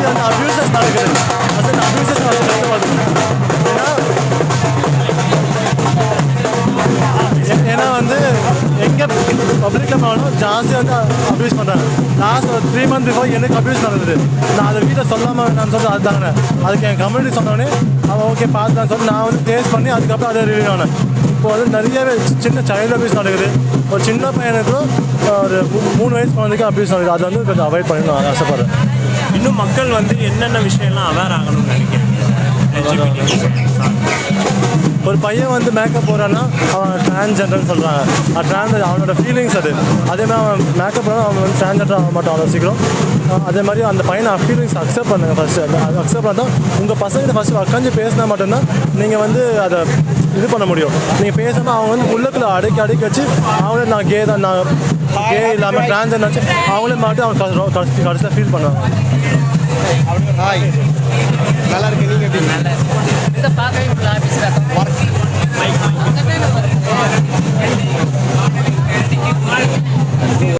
ஜாஸ்தி வந்து அப்யூசஸ் நடக்குது அது அந்த அப்யூசஸ் வருது ஏன்னா ஏ- வந்து எங்கே பப்ளிக்கில் போனாலும் ஜாஸ்தி வந்து அப்யூஸ் பண்ணுறாங்க லாஸ்ட் ஒரு த்ரீ மந்த் பிஃபோர் எனக்கு அப்யூஸ் நடந்தது நான் அதை வீட்டில் சொல்லாமல் நான் சொல்லிட்டு அதுதாங்க அதுக்கு என் கம்யூனிட்டி சொன்னோடனே அவன் ஓகே பார்த்துதான் சொல்லி நான் வந்து டேஸ்ட் பண்ணி அதுக்கப்புறம் அதை ரிவ்யூ ஆனேன் இப்போ வந்து நிறையவே சின்ன சைல்டு அப்யூஸ் நடக்குது ஒரு சின்ன பையனுக்கும் ஒரு மூணு வயசு குழந்தைக்கும் அப்யூஸ் நடக்குது அது வந்து கொஞ்சம் அவாய்ட் பண்ணி நான் ஆசைப்படுறேன் இன்னும் மக்கள் வந்து என்னென்ன விஷயம்லாம் அவேர் ஆகணும்னு நினைக்கிறேன் ஒரு பையன் வந்து மேக்கப் போகிறான்னா அவன் டிரான்ஸ்ஜெண்டர்னு சொல்கிறாங்க அது ட்ரான்ஸ் அவனோட ஃபீலிங்ஸ் அது. அதே மாதிரி அவன் மேக்கப் போனால் அவன் வந்து டிரான்ஸ்ஜெண்டர் ஆக மாட்டான் அவ்வளோ சீக்கிரம். அதே மாதிரி அந்த பையனை ஃபீலிங்ஸ் அக்செப்ட் பண்ணுங்க ஃபஸ்ட்டு அது அக்செப்ட் பண்ணால் உங்கள் பசங்கிட்ட ஃபஸ்ட்டு உட்காந்து பேசினா மட்டும்தான் நீங்கள் வந்து அதை இது பண்ண முடியும். நீங்கள் பேசாமல் அவங்க வந்து உள்ளுக்குள்ள அடக்கி அடக்கி வச்சு அவங்களே நான் கே தான் நான் கே இல்லாமல் டிரான்ஸ்ஜெண்டர் வச்சு அவங்களே மட்டும் அவங்க கடைசியில் ஃபீல் பண்ணுவாங்க.